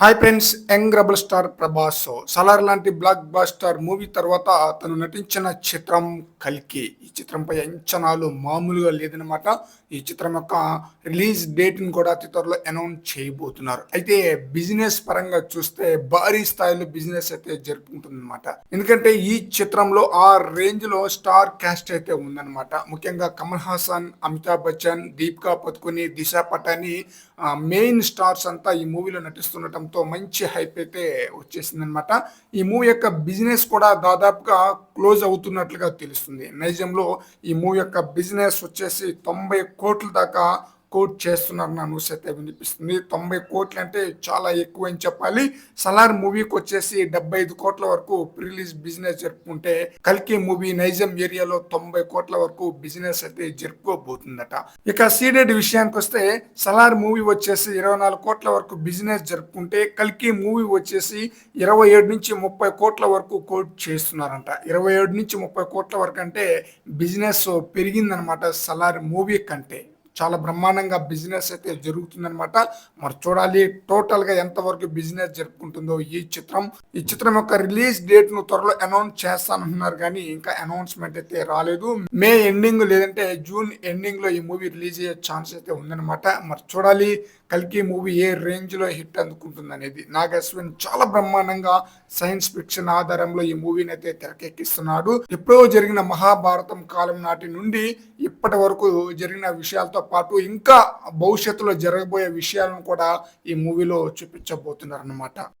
Hi friends young rebel star Prabhas. Salaar లాంటి black buster movie తర్వాత తను నటించిన చిత్రం కల్కి. ఈ చిత్రంపై అంచనాలు మామూలుగా లేదనమాట ఈ చిత్రం యొక్క రిలీజ్ డేట్ని కూడా అతి త్వరలో అనౌన్స్ చేయబోతున్నారు. అయితే బిజినెస్ పరంగా చూస్తే భారీ స్థాయిలో బిజినెస్ అయితే జరుపుకుంటుందన్నమాట. ఎందుకంటే ఈ చిత్రంలో ఆ రేంజ్లో స్టార్ క్యాస్ట్ అయితే ఉందన్నమాట. ముఖ్యంగా కమల్ హాసన్ అమితాబ్ బచ్చన్ దీపికా పత్కుని దిశా పటాని మెయిన్ స్టార్స్ అంతా ఈ మూవీలో ఎంతో మంచి హైప్ అయితే వచ్చేసిందనమాట ఈ మూవీ యొక్క బిజినెస్ కూడా దాదాపుగా క్లోజ్ అవుతున్నట్లుగా తెలుస్తుంది. నైజంలో ఈ మూవీ యొక్క బిజినెస్ వచ్చేసి తొంభై కోట్ల దాకా కోట్ చేస్తున్నారన్న న్యూస్ అయితే వినిపిస్తుంది తొంభై కోట్లు అంటే చాలా ఎక్కువ అని చెప్పాలి. సలార్ మూవీకి వచ్చేసి డెబ్బై ఐదు కోట్ల వరకు రిలీజ్ బిజినెస్ జరుపుకుంటే కల్కి మూవీ నైజం ఏరియాలో తొంభై కోట్ల వరకు బిజినెస్ అయితే జరుపుకోబోతుందట. ఇక సీడెడ్ విషయానికి వస్తే సలార్ మూవీ వచ్చేసి ఇరవై నాలుగు కోట్ల వరకు బిజినెస్ జరుపుకుంటే కల్కి మూవీ వచ్చేసి ఇరవై ఏడు నుంచి ముప్పై కోట్ల వరకు కోట్ చేస్తున్నారంట. ఇరవై ఏడు నుంచి ముప్పై కోట్ల వరకు అంటే బిజినెస్ పెరిగిందనమాట సలార్ మూవీ కంటే. చాలా బ్రహ్మాండంగా బిజినెస్ అయితే జరుగుతుందనమాట మరి చూడాలి టోటల్గా ఎంతవరకు బిజినెస్ జరుపుకుంటుందో ఈ చిత్రం. ఈ చిత్రం యొక్క రిలీజ్ డేట్ను త్వరలో అనౌన్స్ చేస్తానంటున్నారు కానీ ఇంకా అనౌన్స్మెంట్ అయితే రాలేదు. మే ఎండింగ్ లేదంటే జూన్ ఎండింగ్లో ఈ మూవీ రిలీజ్ అయ్యే ఛాన్స్ అయితే ఉందన్నమాట. మరి చూడాలి కల్కి మూవీ ఏ రేంజ్లో హిట్ అందుకుంటుంది అనేది నాగ్ అశ్విన్ చాలా బ్రహ్మాండంగా సైన్స్ ఫిక్షన్ ఆధారంలో ఈ మూవీని అయితే తెరకెక్కిస్తున్నాడు. ఎప్పుడో జరిగిన మహాభారతం కాలం నాటి నుండి ఇప్పటి వరకు జరిగిన విషయాలతో పాటు ఇంకా భవిష్యత్తులో జరగబోయే విషయాలను కూడా ఈ మూవీలో చూపించబోతున్నారు అనమాట